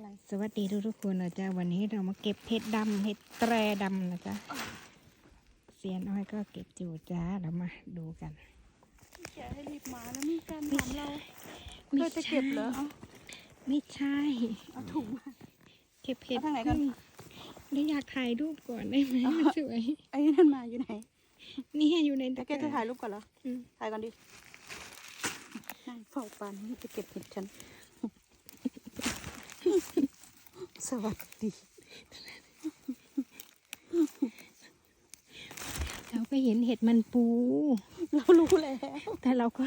อะไรสวัสดีทุกทุกๆคนนะจ๊ะวันนี้เรามาเก็บเห็ดดำเห็ดแตรดำนะจ๊ะเซียนอ้อยก็เก็บอยู่จ้าเรามาดูกันแกให้รีบมาแล้วมีการถามเราไม่เธอจะเก็บเหรอใช่เอาไม่ใช่เอาถุงมาเก็บเห็ดเอาทางไหนก่อนได้อยากถ่ายรูปก่อนได้ไหมอ๋อมันสวยไอ้นั่นมาอยู่ไหนนี่อยู่ในแล้ตะวแกกร้าจะถ่ายรูปก่อนเหรออืมถ่ายก่อนดินั่งเฝ้าปานนี่จะเก็บเห็ดฉัน สวัสดีเราก็เห็นเห็ดมันปู เรารู้แล้ว แต่เราก็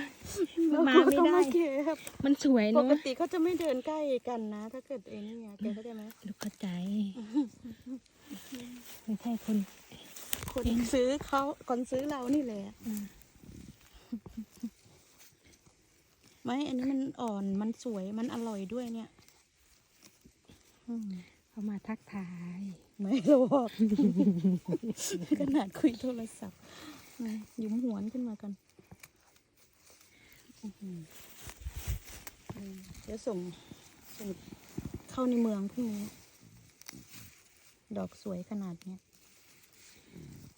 เรามาก็ไม่ต้องได้มาเก็บมันสวยปเนาะกติเขาจะไม่เดินใกล้กันนะ ถ้าเกิดเองเนี่ยแกเข้าใจไหมลูกเข้าใจ ไม่ใช่คน คนซื้อเขาคนซื้อเรานี่แหละอืมไม่ อันนี้มันอ่อน มันสวย มันอร่อยด้วยเนี่ยอืม เขามาทักทาย ไม่หรอกขนาดคุยโทรศัพท์นะหยุมหวนขึ้นมากันอื้อหืออืมเดี๋ยวส่งส่งเข้าในเมืองพรุ่งนี้ ดอกสวยขนาดเนี้ย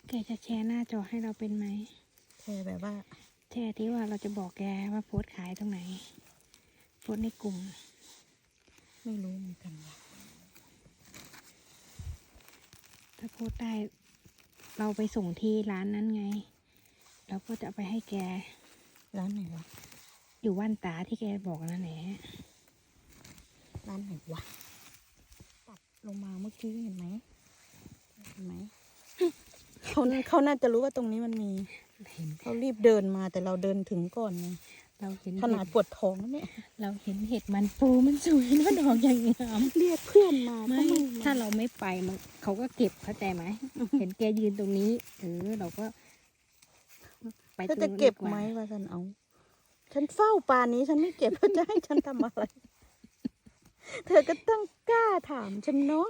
แกจะแชร์หน้าจอให้เราเป็นไหมแค่แบบว่า แชร์ที่ว่าเราจะบอกแกว่าโพสต์ขายตรงไหน โพสต์ในกลุ่ม ไม่รู้เหมือนกันว่ะ ถ้าโพสต์ได้ เราไปส่งที่ร้านนั้นไง เราก็จะเอาไปให้แก ร้านไหนวะ อยู่ว่านตาที่แกบอกนั่นแหละร้านไหนวะ ตัดลงมาเมื่อกี้เห็นไหม เห็นไหม เขาเขาน่าจะรู้ว่าตรงนี้มันมี เห็น เขารีบเดินมาแต่เราเดินถึงก่อนไง เราเห็นขนาดเห็ปวดท้องแล้วเนี่ย เราเห็นเห็ดมันปูมันสวยนะดอกอย่างงามเรียกเพื่อนมาไม่ก็ไม่มถ้าเราไม่ไปมันเขาก็เก็บเข้าใจไหมเห็นแกยืนตรงนี้เออเราก็ ไปถ้าตรจะงนู้นเก็บดีว่าไหมว่าฉันเอา ฉันเฝ้าป่านนี้ฉันไม่เก็บแล้วจะให้ฉันทำอะไร เธอก็ต้องกล้าถามฉันเนาะ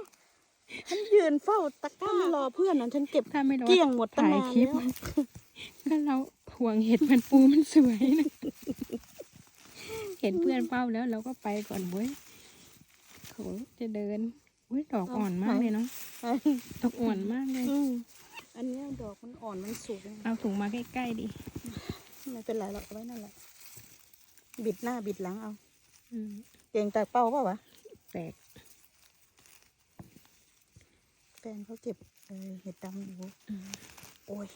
ฉันยืนเฝ้าตะกร้ารอเพื่อนนั้นฉันเก็บถ้าไม่รอเกลี้ยงหมดตั้งถ่ายนานคลิปแล้ว ก็เราห่วงเห็ดมันปูมันสวยนะ เห็นเพื่อนเฝ้าแล้วเราก็ไปก่อนเว้ยเขาจะเดินอุ้ยดอกอ่อนมากเลยเนาะดอกอ่อนมากเลยอืมอันเนี้ยดอกมันอ่อนมันสวยเอาถุงมาใกล้ๆดิไม่เป็นไรหรอกเอาไว้นั่นแหละบิดหน้าบิดหลังเอาอืมเก่งแต่เป้าเปล่าวะแปลกแฟนเขาเก็บเออเห็ดดำอยู่อืมโอ้ย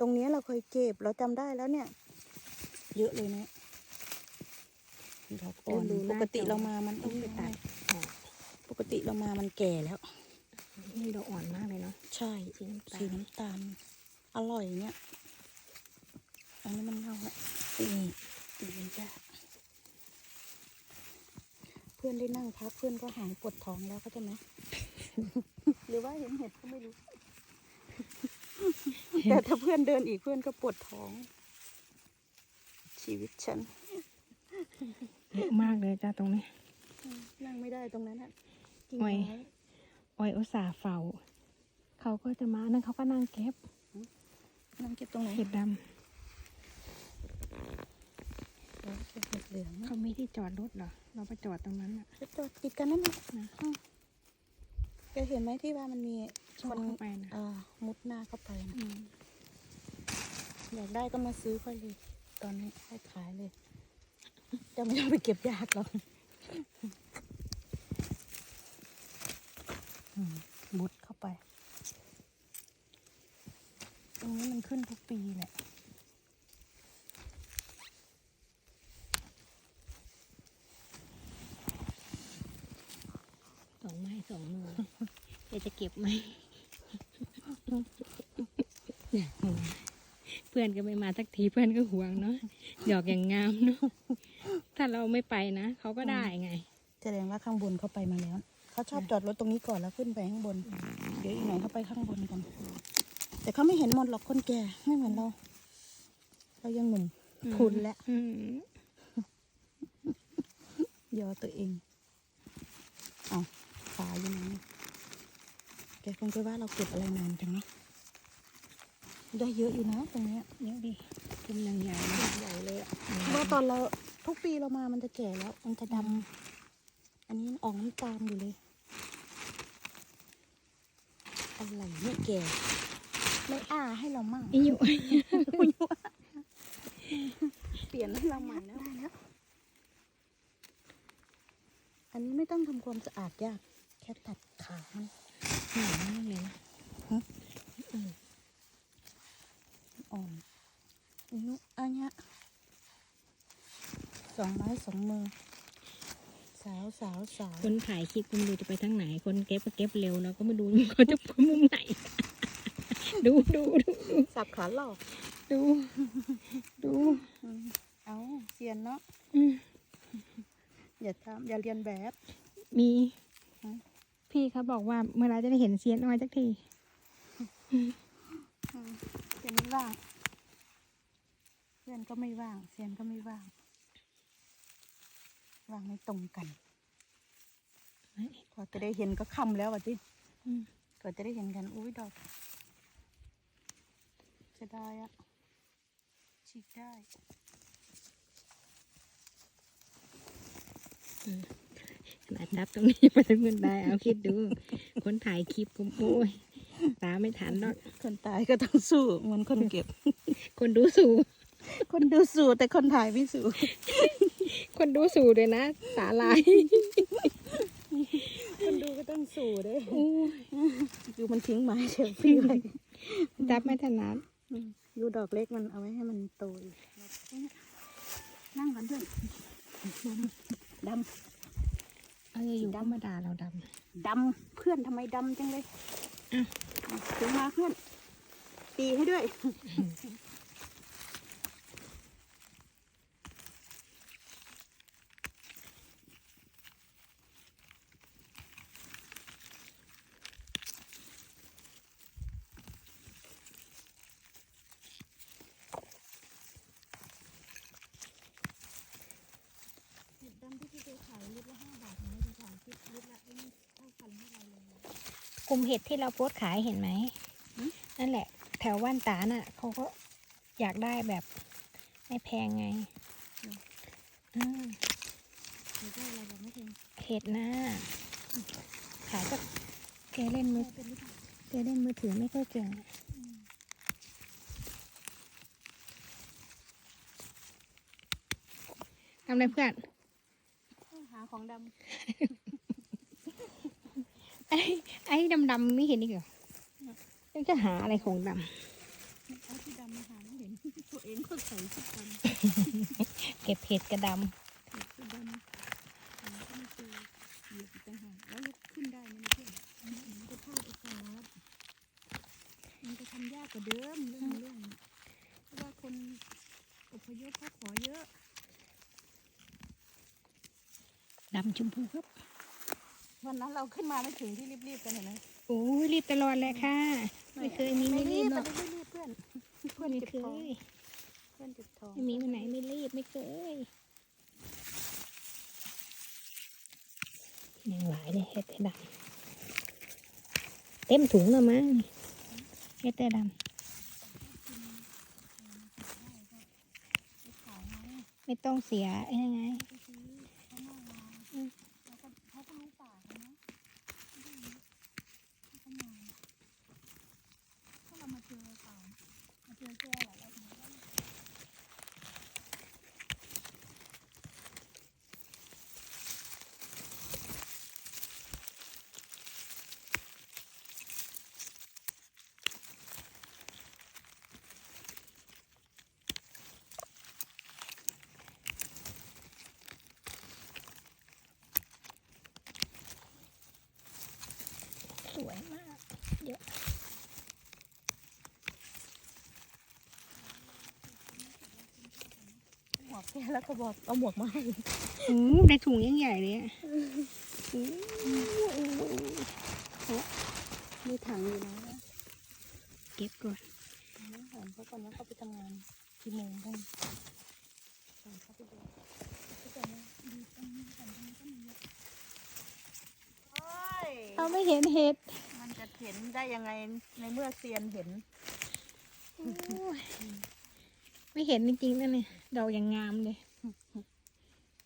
ตรงเนี้ยเราเคยเก็บเราจำได้แล้วเนี่ย เยอะเลยนะดอกอ่อนปกติเรามามันต้องไปตัดออกปกติเรามามันแก่แล้วนี่ดอกอ่อนมากเลยเนาะใช่สีน้ำตาลสีน้ำตาลอร่อยเนี่ยอันนี้มันเน่าละนี่นี่จ้ะเพื่อนได้นั่งพักเพื่อนก็หายปวดท้องแล้วเข้าใจไหมหรือว่าเห็นเห็ดก็ไม่รู้ แต่ถ้าเพื่อนเดินอีกเพื่อนก็ปวดท้อง ชีวิตฉันเยอะมากเลยจ้าตรงนี้ นั่งไม่ได้ตรงนั้นอะกิ่งโอ้ไม้ยออยอุตส่าห์เฝ้า เขาก็จะมานั่นเขาก็นั่งเก็บ นั่งเก็บตรงไหนเห็ดดเออเก็บเห็ดเหลืองำเขาไม่ที่จอดรถเหรอ เราไปจอดตรงนั้นอะจะจอดติดกันนั่นนะ นะแกเห็นไหมที่ว่ามันมีชอบเข้าไปนะอ่ามุดหน้าเข้าไปนะอืมอยากได้ก็มาซื้อค่อยเลย ตอนนี้ค่อยขายเลยจะไม่ต้องไปเก็บยากหรอกอืมมุดเข้าไป ตรงนี้มันขึ้นทุกปีแหละ สองไม้สองมือแกจะเก็บไหม เพื่อนก็ไม่มาสักทีเพื่อนก็ห่วงเนาะหยอกอย่างงามเนาะถ้าเราไม่ไปนะเขาก็ได้ไง แสดงว่าข้างบนเขาไปมาแล้ว เขาชอบจอดรถตรงนี้ก่อนแล้วขึ้นไปข้างบน เดี๋ยวอีกหน่อยเขาไปข้างบนกัน แต่เขาไม่เห็นหมดหรอกคนแก่ไม่เหมือนเรา เรายังหนุ่มพุนและอืมยอตัวเอง เอา ฝาอยู่ไหนเนี่ยแกคงจะว่าเราเก็บอะไรนานจังเนาะได้เยอะอยู่นะตรงเนี้ยเยอะดิเป็นอย่างใหญ่นะใหญ่เลยอะเพราะว่าตอนเราทุกปีเรามามันจะแก่แล้ว มันจะดอันนี้ออกน้ำตาลอยู่เลยอะไรเนี่ยแกไม่อ้าให้เรามั่งนี่อยู่เปลี่ยนให้เราใหม่นะได้แล้วอันนี้ไม่ต้องทำความสะอาดยาก แค่ตัดขามันหนาวมากเลยนะอ่อนนุอันเนี้ยสองไม้สองมือ สาวสาวสาวคนถ่ายคลิปก็ไม่รู้จะไปทางไหน คนเก็บก็เก็บเร็วเราก็ไม่รู้เขาจะไปมุมไหนดูดูดูดูสับขาหลอกดู ดูเอาเซียนเนาะอืมอย่าทำอย่าเรียนแบบ มีฮะ พี่เขาบอกว่าเมื่อไรจะได้เห็นเซียนอ้อยสักทีเซียนไม่ว่างเพื่อนก็ไม่ว่างเซียนก็ไม่ว่างว่างไม่ตรงกันกว่าจะได้เห็นก็ค่ำแล้วอะจิอืมกว่าจะได้เห็นกันอุ้ยดอกจะได้อะฉีกได้ ขนาดนับตรงนี้ไปเงินได้เอาคิดดู คนถ่ายคลิปก็โอ้ยตามไม่ทันเนาะคนตายก็ต้องสู้เหมือนคนเก็บ คนดูสู่ คนดูสู้แต่คนถ่ายไม่สู้คนดูสู่เลยนะสาลาย คนดูก็ต้องสู้เด้โอ้ยดูมันทิ้งไม้เชลฟี่ไว้จับไม่ถนัดดูดอกเล็กมันเอาไว้ให้มันโตอีกนั่งกันเพื่อนด เอออยู่ก็มาด่าเราดำดำเพื่อนทำไมดำจังเลยอะถึงมาเพื่อน ตีให้ด้วยเห็ดดำที่พี่เคยขายลิตรละห้า กลุ่มเห็ดที่เราโพสต์ขายเห็นไหมหืมนั่นแหละ แถวว่านตาน่ะเขาก็อยากได้แบบไม่แพงไงอืมหรือได้อะไรแบบไม่ถึงเห็ดนะขายก็แกเล่นมือเป็นหรือเปล่าแกเล่นมือถือไม่ค่อยเก่งทำอะไรเพื่อนหาของด ไอ้ไอ้ดำๆไม่เห็นอีกเหรอยังจะหาอะไรของดำเอาที่ดำมาหาไม่เห็นตัวเองก็ใส่ชุดดำำเก็บเห็ดกระดชุดดำหาก็ไม่เจอเหยียบอีกต่างหากแล้วลุกขึ้นได้ไหมเพื่อนมันจะพลาดโอกาสมันจะทำยากกว่าเดิมเรื่องเรื่องเพราะว่าคนอพยพเขาขอเยอะำดำชมพูครับ วันนั้นเราขึ้นมาไม่ถึงที่รีบๆกันเห็นไหมโอ้ยรีบตลอดเลยค่ะ ไม่เคยมีไม่รีบหรอกไม่รีบเพื่อนเพื่อนไม่เจ็บเคท้องยเพื่อนเจ็บท้องไม่มีวันไหนไม่รีบไม่เคยยังหลายเลยเห็ดแต่ดำเต็มถุงแล้วมั้งเห็ดแต่ดำไม่ต้องเสียไอ้ยังไง เขาก็รู้ป่ากันนะถ้าเรามาเจอป่ามาเจอแก้วเราถึงได้ สวยมากเยอะ หมวก แก้แล้วก็บอกเอาหมวกมาให้โอ้ได้ถุงยังใหญ่เลยอะโอ้มีถังอยู่นะเก็บก่อนน้ำหอมเพราะตอนนั้นเขาไปทำงานกี่โมงบ้างตอนเขาไปดูก็จะมาดูตรงนี้ก่อนตรงนี้ก็มีเยอะโอ้ยเราไม่เห็นเห็ด มันจะเห็นได้ยังไงในเมื่อเซียนเห็นโอ้ย ไม่เห็นจริงๆนะเนี่ยดอกอย่างงามเลย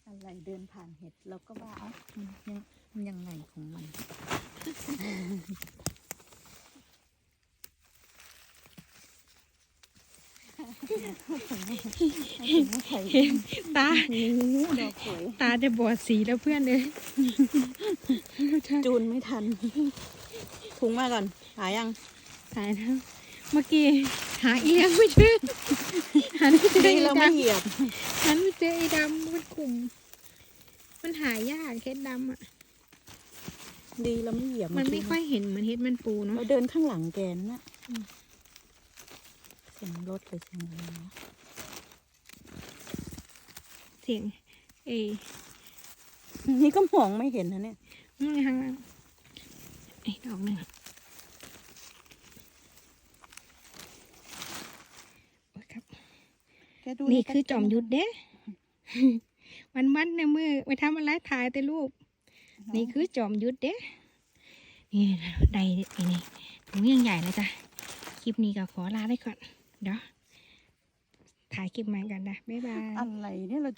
เราอะไรเดินผ่านเห็ดเราก็ว่าเอ้ามันยังมันยังไงของมันตา ดอกสวยตาจะบอดสีแล้วเพื่อนเลยจูนไม่ทัน ถุงมาก่อน หายังตายแล้วเมื่อกี้หาเอียงไม่เจอ หันไปเจอดีไอ้เราดไม่เหยียบำหันไปเจอไอ้ดำมันกลุ่ม มันหายากเห็ดดำอะ ดีเราไม่เหยียบมันไม่ค่อยเห็นเหมือนเห็ดมันปูเนาะ เราเดินข้างหลังแกนนะเสียงรถหรือเสียงอะไรนะเสียงเอ้ยนี่ก็มองไม่เห็นนะเนี่ย นี่ไงข้างล่างไอ้ดอกหนึ่งโอ้ยครับ แกดูนี่ใกล้ๆคือจอมยุทธเด้วันวันในมือไปทำอะไรถ่ายแต่รูปนี่คือจอมยุทธเด้นี่ใดไอ้นี่ถุงยังใหญ่นะจ๊ะคลิปนี้ก็ขอลาไปก่อนเดี๋ยวถ่ายคลิปใหม่กันนะบ๊ายบายอะไรเนี่ยเรา